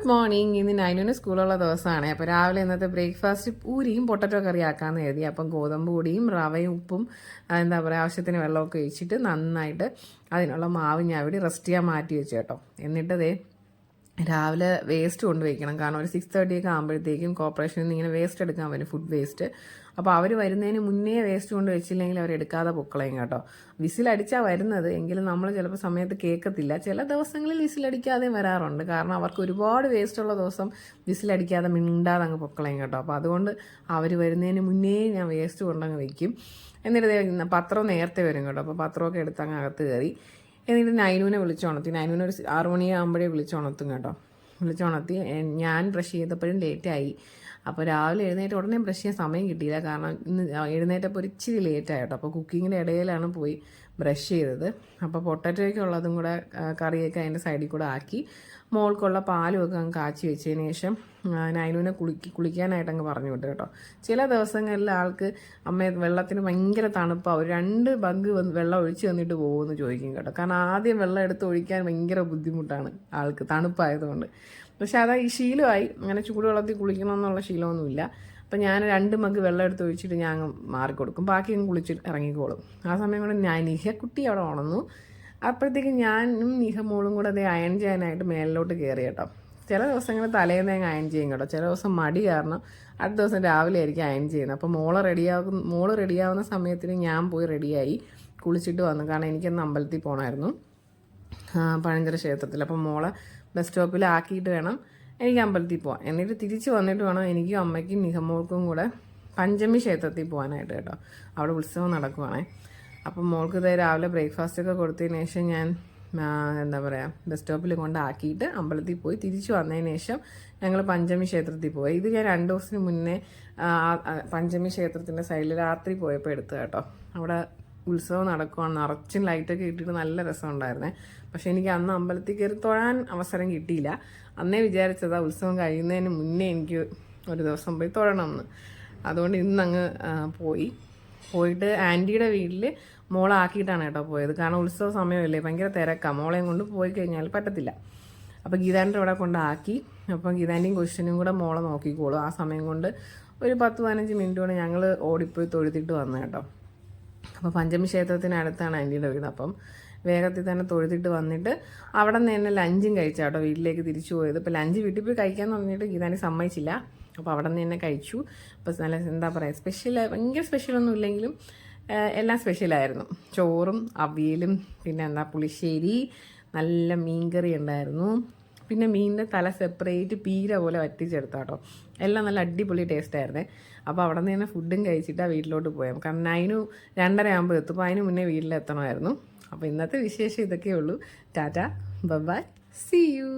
Good morning. ഇന്ന് നൈനുവിന് സ്കൂളുള്ള ദിവസമാണ്. അപ്പോൾ രാവിലെ ഇന്നത്തെ ബ്രേക്ക്ഫാസ്റ്റ് പൂരിയും പൊട്ടറ്റോ കറി ആക്കാമെന്ന് കരുതി. അപ്പം ഗോതമ്പ് പൊടിയും റവയും ഉപ്പും എന്താ പറയുക ആവശ്യത്തിന് വെള്ളമൊക്കെ ഒഴിച്ചിട്ട് നന്നായിട്ട് അതിനുള്ള മാവ് ഞാൻ ഇവിടെ റെസ്റ്റ് ചെയ്യാൻ മാറ്റി വെച്ചു കേട്ടോ. എന്നിട്ടതേ രാവിലെ വേസ്റ്റ് കൊണ്ട് വയ്ക്കണം കാരണം ഒരു സിക്സ് തേർട്ടി ഒക്കെ ആകുമ്പോഴത്തേക്കും കോർപ്പറേഷനിൽ നിന്ന് ഇങ്ങനെ വേസ്റ്റ് എടുക്കാൻ വരും ഫുഡ് വേസ്റ്റ് അപ്പോൾ അവർ വരുന്നതിന് മുന്നേ വേസ്റ്റ് കൊണ്ട് വെച്ചില്ലെങ്കിൽ അവർ എടുക്കാതെ പൊക്കളയും കേട്ടോ. വിസിലടിച്ചാൽ വരുന്നത്. എങ്കിലും നമ്മൾ ചിലപ്പോൾ സമയത്ത് കേൾക്കത്തില്ല. ചില ദിവസങ്ങളിൽ വിസിലടിക്കാതെ വരാറുണ്ട്. കാരണം അവർക്ക് ഒരുപാട് വേസ്റ്റ് ഉള്ള ദിവസം വിസിലടിക്കാതെ മിണ്ടാതെ അങ്ങ് പൊക്കളയും കേട്ടോ. അപ്പോൾ അതുകൊണ്ട് അവർ വരുന്നതിന് മുന്നേ ഞാൻ വേസ്റ്റ് കൊണ്ടങ്ങ് വയ്ക്കും എന്നിട്ട് പത്രം നേരത്തെ വരും കേട്ടോ. അപ്പോൾ പത്രമൊക്കെ എടുത്ത് അങ്ങ് അകത്ത് കയറി. എന്നിട്ട് നൈനുവിനെ വിളിച്ചുണർത്തി നൈനുവിനെ ഒരു ആറു മണിയാകുമ്പോഴേ വിളിച്ചുണർത്തും കേട്ടോ. വിളിച്ചുണർത്തി ഞാൻ ബ്രഷ് ചെയ്തപ്പോഴും ലേറ്റായി അപ്പോൾ രാവിലെ എഴുന്നേറ്റ് ഉടനെ ബ്രഷ് ചെയ്യാൻ സമയം കിട്ടിയില്ല. കാരണം ഇന്ന് എഴുന്നേറ്റപ്പോൾ ഒരു ഇച്ചിരി കേട്ടോ. അപ്പോൾ കുക്കിങ്ങിന്റെ ഇടയിലാണ് പോയി. ബ്രഷ് ചെയ്തത്. അപ്പോൾ പൊട്ടറ്റോയ്ക്ക് ഉള്ളതും കൂടെ കറിയൊക്കെ അതിന്റെ സൈഡിൽ കൂടെ ആക്കി. മോൾക്കുള്ള പാലും ഒക്കെ അങ്ങ് കാച്ചി വെച്ചതിന് ശേഷം നൈനുവിനെ കുളിക്ക് കുളിക്കാനായിട്ട് അങ്ങ് പറഞ്ഞു വിട്ടു കേട്ടോ. ചില ദിവസങ്ങളിൽ ആൾക്ക് അമ്മ വെള്ളത്തിന് ഭയങ്കര ഒരു രണ്ട് ബഗ് വെള്ളം ഒഴിച്ച് തന്നിട്ട് പോകുമെന്ന് ചോദിക്കും കേട്ടോ. കാരണം ആദ്യം വെള്ളം എടുത്ത് ഒഴിക്കാൻ ഭയങ്കര ബുദ്ധിമുട്ടാണ് ആൾക്ക് തണുപ്പായതുകൊണ്ട്. പക്ഷെ അതാ ഈ ശീലമായി. അങ്ങനെ ചൂടുവെള്ളത്തിൽ കുളിക്കണം എന്നുള്ള ശീലമൊന്നുമില്ല. അപ്പം ഞാൻ രണ്ട് മഗ് വെള്ളം എടുത്ത് ഒഴിച്ചിട്ട് ഞാൻ അങ്ങ് മാറിക്കൊടുക്കും. ബാക്കി അങ്ങ് കുളിച്ചിട്ട് ഇറങ്ങിക്കോളും. ആ സമയം കൊണ്ട് ഞാൻ നിഹക്കുട്ടി അവിടെ ഉണന്നു അപ്പോഴത്തേക്ക് ഞാനും നിഹ മോളും കൂടെ അതേ അയൺ ചെയ്യാനായിട്ട് മേലിലോട്ട് കയറി കേട്ടോ. ചില ദിവസങ്ങൾ തലേന്ന് അങ്ങ് അയൺ ചെയ്യും കേട്ടോ. ചില ദിവസം മടി കാരണം അടുത്ത ദിവസം രാവിലെ ആയിരിക്കും അയൺ ചെയ്യുന്നത്. അപ്പോൾ മോൾ റെഡിയാകും മോൾ റെഡിയാവുന്ന സമയത്തിന് ഞാൻ പോയി റെഡിയായി കുളിച്ചിട്ട് വന്നു. കാരണം എനിക്കൊന്ന് അമ്പലത്തിൽ പോകണമായിരുന്നു ആ, പഴഞ്ചിറ ക്ഷേത്രത്തിൽ. അപ്പം മോളെ ബസ് സ്റ്റോപ്പിൽ ആക്കിയിട്ട് വേണം എനിക്ക് അമ്പലത്തിൽ പോകാം എന്നിട്ട് തിരിച്ച് വന്നിട്ട് വേണം എനിക്കും അമ്മയ്ക്കും നിഹമോൾക്കും കൂടെ പഞ്ചമി ക്ഷേത്രത്തിൽ പോകാനായിട്ട് കേട്ടോ. അവിടെ ഉത്സവം നടക്കുവാണേ. അപ്പം മോൾക്ക് ഇതേ രാവിലെ ബ്രേക്ക്ഫാസ്റ്റ് ഒക്കെ കൊടുത്തതിന് ശേഷം ഞാൻ എന്താ പറയുക ബസ് സ്റ്റോപ്പിൽ കൊണ്ടാക്കിയിട്ട് അമ്പലത്തിൽ പോയി തിരിച്ചു വന്നതിന് ശേഷം ഞങ്ങൾ പഞ്ചമി ക്ഷേത്രത്തിൽ പോയി. ഇത് ഞാൻ രണ്ട് ദിവസത്തിന് മുന്നേ പഞ്ചമി ക്ഷേത്രത്തിന്റെ സൈഡിൽ രാത്രി പോയപ്പോൾ എടുത്തു കേട്ടോ. അവിടെ ഉത്സവം നടക്കുവാണ്. നിറച്ചും ലൈറ്റൊക്കെ ഇട്ടിട്ട് നല്ല രസമുണ്ടായിരുന്നേ. പക്ഷെ എനിക്ക് അന്ന് അമ്പലത്തിൽ കയറി തൊഴാൻ അവസരം കിട്ടിയില്ല. അന്നേ ആ ഉത്സവം കഴിയുന്നതിന് മുന്നേ എനിക്ക് ഒരു ദിവസം പോയി തൊഴണമെന്ന്. അതുകൊണ്ട് ഇന്നങ്ങ് പോയി. പോയിട്ട് ആന്റിയുടെ വീട്ടിൽ മോളാക്കിയിട്ടാണ് കേട്ടോ പോയത്. കാരണം ഉത്സവ സമയമല്ലേ. ഭയങ്കര തിരക്കാണ് മോളെയും കൊണ്ട് പോയി കഴിഞ്ഞാൽ പറ്റത്തില്ല. അപ്പോൾ ഗീതാന്റെ അവിടെ കൊണ്ടാക്കി അപ്പം ഗീതാന്റെയും ക്വസ്റ്റ്യനും കൂടെ മോളെ നോക്കിക്കോളും. ആ സമയം കൊണ്ട് ഒരു പത്ത് പതിനഞ്ച് മിനിറ്റ് കൊണ്ട് ഞങ്ങൾ ഓടിപ്പോയി തൊഴുതിട്ട് വന്നു കേട്ടോ. അപ്പോൾ പഞ്ചമി ക്ഷേത്രത്തിനടുത്താണ് ആന്റിയുടെ വീട്. അപ്പം വേഗത്തിൽ തന്നെ തൊഴുതിട്ട് വന്നിട്ട് അവിടെ നിന്ന് തന്നെ ലഞ്ചും കഴിച്ചു കേട്ടോ വീട്ടിലേക്ക് തിരിച്ചു പോയത്. ഇപ്പോൾ ലഞ്ച് വീട്ടിൽ പോയി കഴിക്കാൻ പറഞ്ഞിട്ട് ഗീതാനി സമ്മതിച്ചില്ല. അപ്പോൾ അവിടെ നിന്ന് തന്നെ കഴിച്ചു. അപ്പോൾ നല്ല എന്താ പറയുക സ്പെഷ്യൽ ഭയങ്കര സ്പെഷ്യലൊന്നും ഇല്ലെങ്കിലും എല്ലാം സ്പെഷ്യലായിരുന്നു ചോറും അവിയലും പിന്നെ എന്താ പുളിശ്ശേരി നല്ല മീൻകറി ഉണ്ടായിരുന്നു. പിന്നെ മീനിന്റെ തല സെപ്പറേറ്റ് പീര പോലെ വറ്റിച്ചെടുത്തു കേട്ടോ എല്ലാം നല്ല അടിപൊളി ടേസ്റ്റ് ആയിരുന്നേ. അപ്പോൾ അവിടെ നിന്ന് തന്നെ ഫുഡും ആ വീട്ടിലോട്ട് പോയാൽ കാരണം നൈനു രണ്ടര ആകുമ്പോൾ എത്തും. അപ്പോൾ അതിന് മുന്നേ വീട്ടിലെത്തണമായിരുന്നു. അപ്പോൾ ഇന്നത്തെ വിശേഷം ഇതൊക്കെയേ ഉള്ളൂ. ടാറ്റ. By C U